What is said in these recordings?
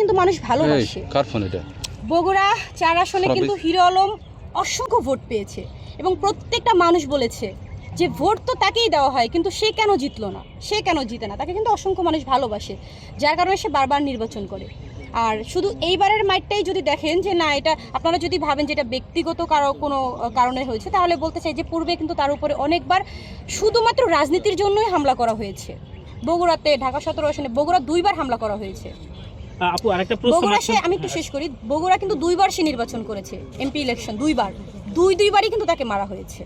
কিন্তু মানুষ ভালোবাসে কার ফোন এটা? বগুড়া চার আসনে কিন্তু হিরো আলম অসংখ্য ভোট পেয়েছে এবং প্রত্যেকটা মানুষ বলেছে যে ভোট তো তাকেই দেওয়া হয় কিন্তু সে কেন জিতলো না? সে কেন জিতে না? তাকে কিন্তু অসংখ্য মানুষ ভালোবাসে যার কারণে সে বারবার নির্বাচন করে। আর শুধু এইবারের মাইটটাই যদি দেখেন যে না এটা আপনারা যদি ভাবেন যে এটা ব্যক্তিগত কারও কোনো কারণে হয়েছে তাহলে বলতে চাই যে পূর্বে কিন্তু তার উপরে অনেকবার শুধুমাত্র রাজনীতির জন্যই হামলা করা হয়েছে। বগুড়াতে ঢাকা সতেরো আসনে বগুড়া দুইবার হামলা করা হয়েছে। আপু আরেকটা প্রশ্ন বগুড়া সে আমি একটু শেষ করি। বগুড়া কিন্তু দুইবার সে নির্বাচন করেছে এমপি ইলেকশন দুইবার। দুই দুইবারই কিন্তু তাকে মারা হয়েছে।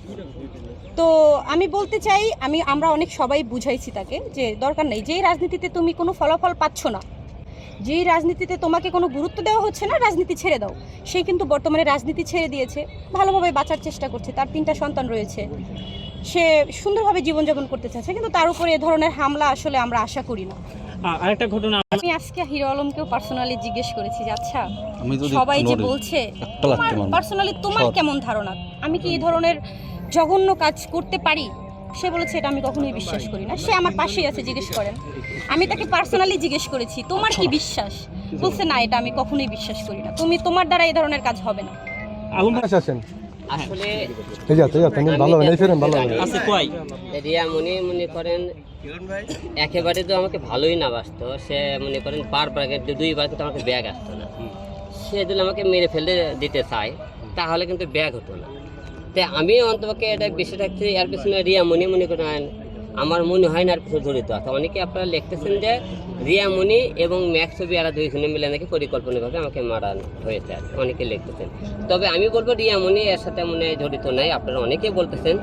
তো আমি বলতে চাই আমি আমরা অনেক সবাই বুঝাইছি তাকে যে দরকার নেই। যেই রাজনীতিতে তুমি কোনো ফলাফল পাচ্ছ না যেই রাজনীতিতে তোমাকে কোনো গুরুত্ব দেওয়া হচ্ছে না রাজনীতি ছেড়ে দাও। সে কিন্তু বর্তমানে রাজনীতি ছেড়ে দিয়েছে ভালোভাবে বাঁচার চেষ্টা করছে তার তিনটা সন্তান রয়েছে। সে সুন্দরভাবে জীবনযাপন করতে চাচ্ছে কিন্তু তার উপরে এ ধরনের হামলা আসলে আমরা আশা করি না। আরেকটা ঘটনা আমি আজকে হিরো আলমকেও পার্সোনালি জিজ্ঞেস করেছি যে আচ্ছা সবাই যে বলছে তোমার পার্সোনালি তোমার কেমন ধারণা? আমি কি এই ধরনের জঘন্য কাজ করতে পারি? সে বলেছে এটা আমি কখনোই বিশ্বাস করি না। সে আমার পাশেই আছে জিজ্ঞেস করেন। আমি তাকে পার্সোনালি জিজ্ঞেস করেছি তোমার কি বিশ্বাস? বলছে না এটা আমি কখনোই বিশ্বাস করি না। তুমি তোমার দ্বারা এই ধরনের কাজ হবে না। আলম ভাই আচ্ছা আসেন। আসলে এই যাতে যাতে ভালো হবে ফেরেন ভালো হবে আছে কই? রিয়া মনে মনে করেন একেবারে তো আমাকে ভালোই না বাসতো। সে মনে করেন বারবার দুইবার কিন্তু আমাকে ব্যাগ আসতো না। সে যদি আমাকে মেরে ফেলে দিতে চায় তাহলে কিন্তু ব্যাগ হতো না। তাই আমি অন্তপক্ষে এটা বেশি থাকছি এর পিছনে রিয়া মনে মনে করেন আমার মনে হয় না আর কিছু জড়িত আছে। অনেকে আপনারা লিখতেছেন যে রিয়া মনি এবং ম্যাক্স ছবি এরা দুইজনে মিলে নাকি পরিকল্পনাভাবে আমাকে মারানো হয়েছে আর অনেকে লিখতেছেন। তবে আমি বলব রিয়া মনি এর সাথে মনে হয় জড়িত নাই। আপনারা অনেকেই বলতেছেন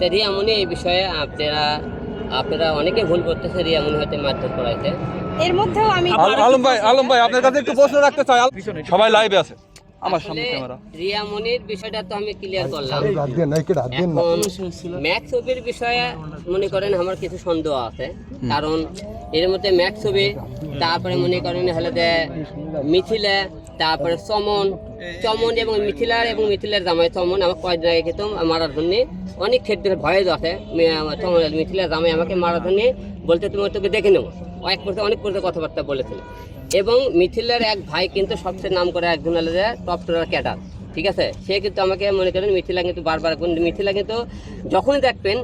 তো রিয়া মনি এই বিষয়ে আপনারা আপনারা অনেকে ভুল করতেছে রিয়া মনি হয়তো মারধর করাইছে। এর মধ্যেও আমি আল- আলম ভাই আলম ভাই আপনার কাছে একটু প্রশ্ন রাখতে চাই। সবাই লাইভে আছে। আমার সামনে ক্যামেরা। রিয়া মনির বিষয়টা তো আমি ক্লিয়ার করলাম। হাত না? ম্যাক্স ছবির বিষয়ে মনে করেন আমার কিছু সন্দেহ আছে। কারণ এর মধ্যে ম্যাক্স ছবি তারপরে মনে করেন হলে যে মিথিলা তারপরে চমন। চমন এবং মিথিলার এবং মিথিলার জামাই চমন আমার কয়েকদিন আগে কিন্তু মারার জন্য অনেক ক্ষেত্রে ভয়ে আছে চমন মিথিলার জামাই আমাকে মারার জন্য বলতে তুমি তোকে দেখে নেব। অনেক পর্যন্ত অনেক পর্যন্ত কথাবার্তা বলেছিল। এবং মিথিলার এক ভাই কিন্তু সবচেয়ে নাম করে একজন হলো টপ টোরার ক্যাডার, ঠিক আছে? সে কিন্তু আমাকে মনে করেন মিথিলা কিন্তু বারবার মিথিলা কিন্তু যখনই দেখবেন,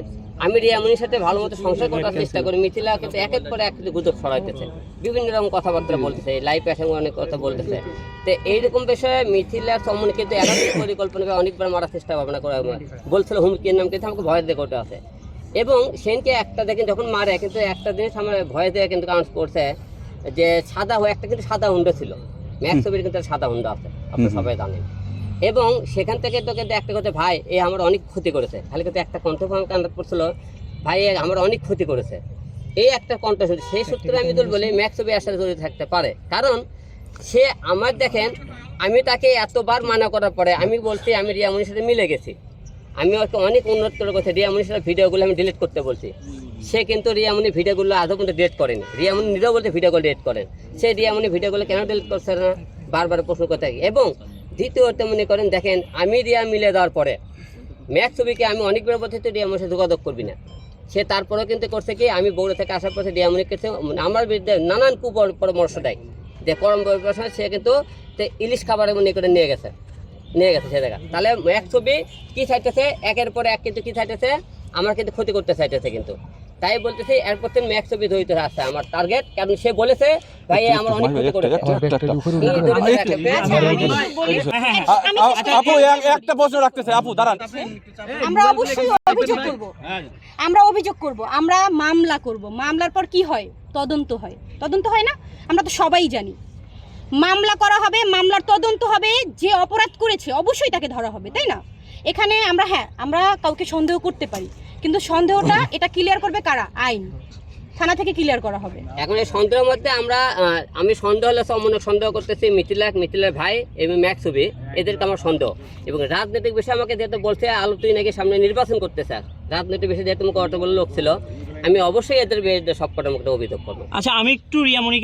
আমি রিয়ামনির সাথে ভালো মতো সংসার করার চেষ্টা করি, মিথিলা কিন্তু পরে এক কিন্তু গুজব ছড়াইতেছে, বিভিন্ন রকম কথাবার্তা বলতেছে লাইফ সঙ্গে অনেক কথা বলতেছে। তো এইরকম বিষয়ে মিথিলা সম্বন্ধে কিন্তু একাধিক পরিকল্পনা করে অনেকবার মারার চেষ্টা ভাবনা করে বলছিল হুমকির নাম কিন্তু আমাকে ভয় করতে আছে। এবং সেনকে একটা দেখেন যখন মারে, কিন্তু একটা জিনিস আমার ভয় দিয়ে কিন্তু কাউন্ট করছে যে সাদা হয়ে একটা কিন্তু সাদা হুন্ডা ছিল। ম্যাক্স ছবির কিন্তু সাদা হুন্ডা আছে আপনি সবাই জানেন। এবং সেখান থেকে তো কিন্তু একটা কথা ভাই এ আমার অনেক ক্ষতি করেছে। খালি কিন্তু একটা কণ্ঠ কান্দাত পড়ছিল ভাই এ আমার অনেক ক্ষতি করেছে। এই একটা কণ্ঠ সেই সূত্রে আমি তো বলি ম্যাক্স ছবি আসার জড়িত থাকতে পারে। কারণ সে আমার দেখেন আমি তাকে এতবার মানা করার পরে আমি বলছি আমি রিয়ামনির সাথে মিলে গেছি। আমি ওকে অনেক উন্নত করে করছি রিয়ামনির সাথে ভিডিওগুলো আমি ডিলিট করতে বলছি। সে কিন্তু রিয়ামনি ভিডিওগুলো আদৌ কিন্তু ডিলিট করেনি। রিয়ামনি নিজেও বলতে ভিডিওগুলো ডিলিট করেন। সে রিয়ামনি ভিডিওগুলো কেন ডিলিট করছে না? বারবার প্রশ্ন করতে এবং দ্বিতীয়ত মনে করেন, দেখেন, আমি রিয়া মিলে দেওয়ার পরে, ম্যাক্স ছবিকে আমি অনেকবার বলছি তুই রিয়ামনির সাথে যোগাযোগ করবি না। সে তারপরেও কিন্তু করছে কি, আমি বগুড়া থেকে আসার পথে রিয়ামনির কাছে মানে আমার বিরুদ্ধে নানান কুপর- পরামর্শ দেয়। যে পরম সে কিন্তু ইলিশ খাবারের মনে করে নিয়ে গেছে। নিয়ে গেছে সে জায়গা। তাহলে এক ছবি কি চাইতেছে? একের পরে এক কিন্তু কি চাইতেছে? আমার কিন্তু ক্ষতি করতে চাইতেছে কিন্তু। তাই বলতেছি এরপর থেকে ম্যাক্স ছবি ধরিতে আসছে আমার টার্গেট কারণ সে বলেছে ভাই আমার অনেক ক্ষতি করেছে। আপু এক- একটা প্রশ্ন রাখতে চাই আপু দাঁড়ান। আমরা অবশ্যই অভিযোগ করব। আমরা অভিযোগ করব। আমরা মামলা করব। মামলার পর কি হয়? তদন্ত হয়। তদন্ত হয় না? আমরা তো সবাই জানি। মামলা করা হবে মামলার তদন্ত হবে যে অপরাধ করেছে অবশ্যই তাকে ধরা হবে তাই না? এখানে আমরা হ্যাঁ আমরা কাউকে সন্দেহ করতে পারি। কিন্তু সন্দেহটা এটা ক্লিয়ার করবে কারা? আইন। থানা থেকে ক্লিয়ার করা হবে। এখন এই সন্দেহের মধ্যে আমরা আমি সন্দেহ হলে অনেক সন্দেহ করতেছি মিথিলা মিথিলার ভাই এবং ম্যাক্স ছবি। এদেরকে আমার সন্দেহ। এবং রাজনৈতিক বিষয়ে আমাকে যেহেতু বলছে আলো তুই নাকি সামনে নির্বাচন করতে স্যার। রাজনৈতিক বিষয়ে যেহেতু মুখে অত বলে লোক ছিল আমি অবশ্যই এদের বিরুদ্ধে সব কটা মুখে অভিযোগ করব। আচ্ছা আমি একটু রিয়ামণি